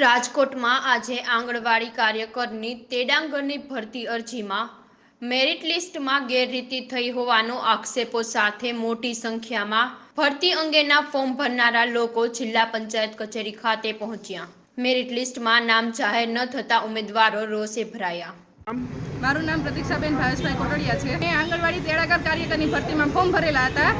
રાજકોટમાં આજે આંગણવાડી કાર્યકરની તેડાંગરની ભરતી અરજીમાં મેરિટ લિસ્ટમાં ગેરરીતિ થઈ હોવાનો આક્ષેપો સાથે મોટી સંખ્યામાં ભરતી અંગેના ફોર્મ ભરનારા લોકો જિલ્લા પંચાયત કચેરી ખાતે પહોંચ્યા. મેરિટ લિસ્ટમાં નામ જાહેર ન થતા ઉમેદવારો રોષે ભરાયા. મારું નામ પ્રતીક્ષાબેન ભાવેશભાઈ કોટડિયા છે. મેં આંગણવાડી તેડાગર કાર્યકરની ભરતીમાં ફોર્મ ભરેલા હતા.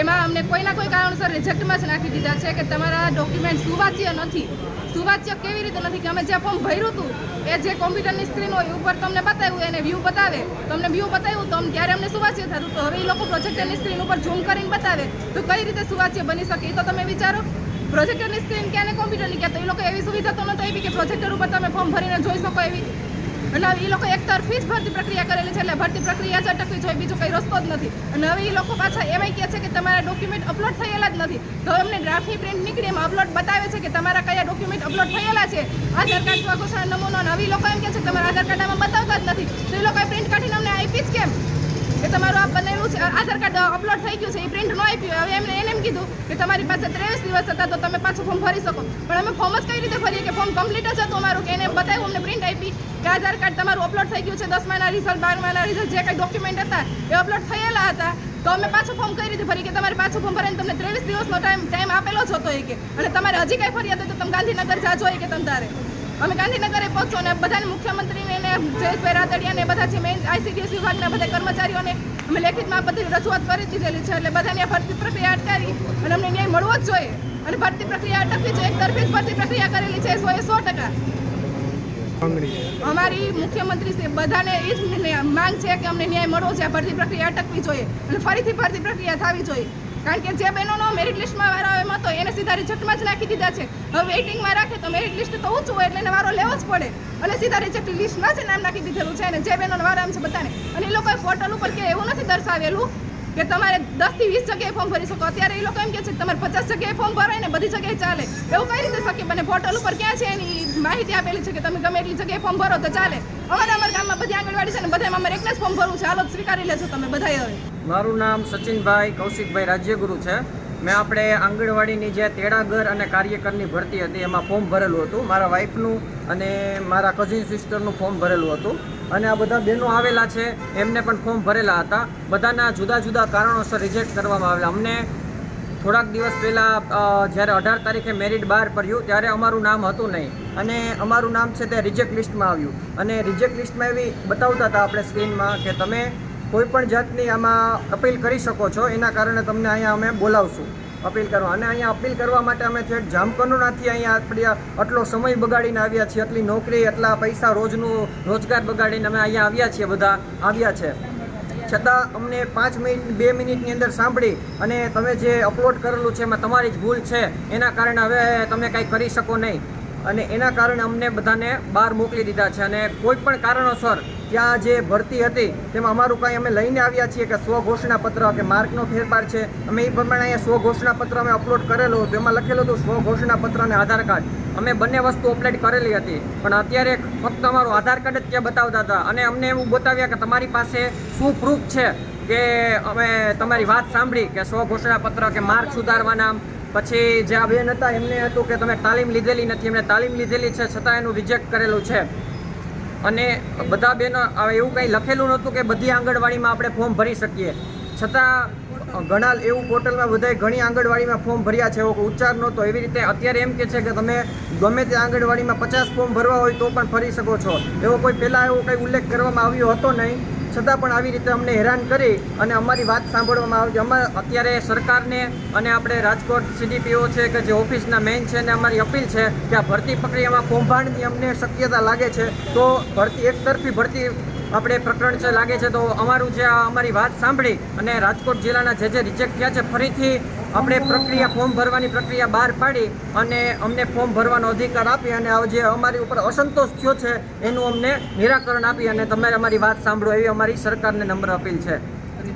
એમાં અમને કોઈના કોઈ કારણસર રિજેક્ટમાં જ નાખી દીધા છે કે તમારા ડોક્યુમેન્ટ સુવાચ્ય નથી. સુવાચ્ય કેવી રીતે નથી? કે અમે જે ફોર્મ ભર્યું હતું, એ જે કોમ્પ્યુટરની સ્ક્રીન હોય ઉપર તમને બતાવ્યું, એને વ્યૂ બતાવે. તમને વ્યૂ બતાવ્યું તો ત્યારે અમને સુવાચ્ય થતું. તો હવે એ લોકો પ્રોજેક્ટરની સ્ક્રીન ઉપર ઝૂમ કરીને બતાવે. તો કઈ રીતે સુવાચ્ય બની શકે? એ તો તમે વિચારો. પ્રોજેક્ટરની સ્ક્રીન ક્યાં ને કોમ્પ્યુટરની ક્યાં તો એ લોકો એવી સુવિધા તો નહોતી આપી કે પ્રોજેક્ટર ઉપર તમે ફોર્મ ભરીને જોઈ શકો એવી. અને હવે એ લોકો એક તરફી જ ભરતી પ્રક્રિયા કરેલી છે એટલે ભરતી પ્રક્રિયા જ અટકવી જોઈએ, બીજો કંઈ રસ્તો જ નથી. અને હવે એ લોકો પાછા એમાંય કહે છે કે તમારા ડોક્યુમેન્ટ અપલોડ થયેલા જ નથી. તો અમને ડ્રાફ્ટની પ્રિન્ટ નીકળી એમાં અપલોડ બતાવે છે કે તમારા કયા ડોક્યુમેન્ટ અપલોડ થયેલા છે. આધાર કાર્ડ સ્વાઘોષણ નમૂનો, અને હવે લોકો એમ કહે છે કે તમારા આધાર કાર્ડ બતાવતા જ નથી. તો એ લોકોએ પ્રિન્ટ કાઢીને અમને આપી જ કેમ? કે તમારું આ બનેલું છે આધાર કાર્ડ અપલોડ થઈ ગયું છે, એ પ્રિન્ટ ન આપ્યું. હવે એમને એને એમ કીધું કે તમારી પાસે ત્રેવીસ દિવસ હતા તો તમે પાછું ફોર્મ ભરી શકો. પણ અમે ફોર્મ જ કઈ રીતે ભરીએ કે ફોર્મ કમ્પ્લીટ જ હતું અમારું, કે એને બતાવ્યું, અમને પ્રિન્ટ આપી કે આધાર કાર્ડ તમારું અપલોડ થઈ ગયું છે, દસમાના રિઝલ્ટ બાર મહિના રિઝલ્ટ જે કંઈ ડોક્યુમેન્ટ હતા એ અપલોડ થયેલા હતા. તો અમે પાછું ફોર્મ કઈ રીતે ભરી કે તમારે પાછું ફોર્મ ભરીને તમને ત્રેવીસ દિવસનો ટાઈમ ટાઈમ આપેલો જ હતો એ કે. અને તમારે હજી કાંઈ ફરિયાદ હોય તો તમે ગાંધીનગર જાજો એ કે તમે તારે. અમે ગાંધીનગરે પહોંચો ને બધાને મુખ્યમંત્રીને ને જયેશભાઈ રાતડિયાને બધા જે મેઇન આઈસીડીએસ વિભાગના બધા કર્મચારીઓને અમે લેખિતમાં બધી રજૂઆત કરી દીધેલી છે એટલે બધાને ભરતી પ્રક્રિયા અટકાવી અને અમને ન્યાય મળવો જ જોઈએ. અને ભરતી પ્રક્રિયા અટકવી છે એક તરફી ભરતી પ્રક્રિયા કરેલી છે સો એ સો ટકા. અમારી મુખ્યમંત્રી શ્રી બધાને એ જ માંગ છે કે અમને ન્યાય મળવો છે. ભરતી પ્રક્રિયા અટકવી જોઈએ. અને ફરીથી ભરતી પ્રક્રિયા થવી જોઈએ. કારણ કે જે બહેનોનો મેરિટ લિસ્ટમાં વારો એમ હતો એને સીધા રિજેક્ટમાં જ નાખી દીધા છે. હવે વેઇટિંગમાં રાખે તો મેરિટ લિસ્ટ તો ઊંચું હોય એટલે એને વારો લેવો જ પડે. અને સીધા રિજેક્ટ લિસ્ટમાં જ નામ નાખી દીધેલું છે અને જે બહેનોનો વારો એમ છે બધાને. અને એ લોકોએ પોર્ટલ ઉપર કે એવું નથી દર્શાવેલું કે તમારે દસથી વીસ જગ્યાએ ફોર્મ ભરી શકો. અત્યારે એ લોકો એમ કે છે કે તમારે પચાસ જગ્યાએ ફોર્મ ભરાય ને બધી જગ્યાએ ચાલે. એવું કઈ રીતે શક્ય? બને પોર્ટલ ઉપર ક્યાં છે એની માહિતી આપેલી છે કે તમે ગમે એટલી જગ્યાએ ફોર્મ ભરો તો ચાલે. અમારે અમારા ગામમાં બધી આંગણવાડી છે ને બધામાં અમારે એકલા જ ફોર્મ ભરવું છે. હાલો, સ્વીકારી લેજો તમે બધા હવે. મારું નામ સચિનભાઈ કૌશિકભાઈ રાજ્યગુરુ છે. મેં આપણે આંગણવાડીની જે તેડાગર અને કાર્યકરની ભરતી હતી, એમાં ફોર્મ ભરેલું હતું. મારા વાઈફનું અને મારા કઝિન સિસ્ટરનું ફોર્મ ભરેલું હતું. અને આ બધા બહેનો આવેલા છે, એમને પણ ફોર્મ ભરેલા હતા. બધાના જુદા જુદા કારણોસર રિજેક્ટ કરવામાં આવેલા. અમને થોડાક દિવસ પહેલાં જ્યારે અઢાર તારીખે મેરિટ બહાર પડ્યું, ત્યારે અમારું નામ હતું નહીં. અને અમારું નામ છે તે રિજેક્ટ લિસ્ટમાં આવ્યું. અને રિજેક્ટ લિસ્ટમાં એવી બતાવતા હતા આપણે સ્ક્રીનમાં કે તમે કોઈ પણ જાતની આમાં અપીલ કરી શકો છો, એના કારણે તમને અહીંયા અમે બોલાવશું અપીલ કરવા. અને અહીંયા અપીલ કરવા માટે અમે છેક જામકનુનાથી અહીંયા આપણે આટલો સમય બગાડીને આવ્યા છીએ, આટલી નોકરી એટલા પૈસા રોજનું રોજગાર બગાડીને અમે અહીંયા આવ્યા છીએ, બધા આવ્યા છે. છતાં અમને પાંચ મિનિટ, બે મિનિટની અંદર સાંભળી અને તમે જે અપલોડ કરેલું છે એમાં તમારી જ ભૂલ છે, એના કારણે હવે તમે કાંઈ કરી શકો નહીં. અને એના કારણે અમને બધાને બહાર મોકલી દીધા છે. અને કોઈ પણ કારણોસર ત્યાં જે ભરતી હતી, તેમાં અમારું કાંઈ અમે લઈને આવ્યા છીએ કે સ્વઘોષણા પત્ર કે માર્કનો ફેરફાર છે. અમે એ પ્રમાણે અહીંયા સ્વઘોષણા પત્ર અમે અપલોડ કરેલું હતું. એમાં લખેલું હતું સ્વઘોષણા પત્ર અને આધાર કાર્ડ. અમે બંને વસ્તુ અપલોડ કરેલી હતી. પણ અત્યારે ફક્ત અમારું આધાર કાર્ડ જ ત્યાં બતાવતા હતા. અને અમને એવું બતાવ્યા કે તમારી પાસે શું પ્રૂફ છે કે અમે તમારી વાત સાંભળી કે સ્વઘોષણા પત્ર કે માર્ક સુધારવાના. પછી જે આ બેન હતા એમને હતું કે તમે તાલીમ લીધેલી નથી. એમને તાલીમ લીધેલી છે, છતાં એનું રિજેક્ટ કરેલું છે. અને બધા બહેનો એવું કંઈ લખેલું નહોતું કે બધી આંગણવાડીમાં આપણે ફોર્મ ભરી શકીએ. છતાં ઘણા એવું પોર્ટલમાં બધાએ ઘણી આંગણવાડીમાં ફોર્મ ભર્યા છે, એવો ઉચ્ચાર નહોતો. એવી રીતે અત્યારે એમ કે છે કે તમે ગમે તે આંગણવાડીમાં પચાસ ફોર્મ ભરવા હોય તો પણ ભરી શકો છો. એવો કોઈ પહેલાં એવો કંઈ ઉલ્લેખ કરવામાં આવ્યો હતો નહીં? છતાં પણ આવી રીતે અમને હેરાન કરી અને અમારી વાત સાંભળવામાં આવી અમારે અત્યારે સરકારને અને આપણે રાજકોટ સીડીપીઓ છે કે જે ઓફિસના મેઇન છે ને અમારી અપીલ છે કે આ ભરતી પ્રક્રિયામાં કૌભાંડની અમને શક્યતા લાગે છે. તો ભરતી એકતરફી ભરતી આપણે પ્રકરણ છે લાગે છે તો અમારું જે અમારી વાત સાંભળી અને રાજકોટ જિલ્લાના જે જે રિજેક્ટ થયા છે, ફરીથી આપણે પ્રક્રિયા ફોર્મ ભરવાની પ્રક્રિયા બહાર પાડી અને અમને ફોર્મ ભરવાનો અધિકાર આપી અને જે અમારી ઉપર અસંતોષ થયો છે, એનું અમને નિરાકરણ આપી અને તમે અમારી વાત સાંભળો એવી અમારી સરકારને નમ્ર અપીલ છે.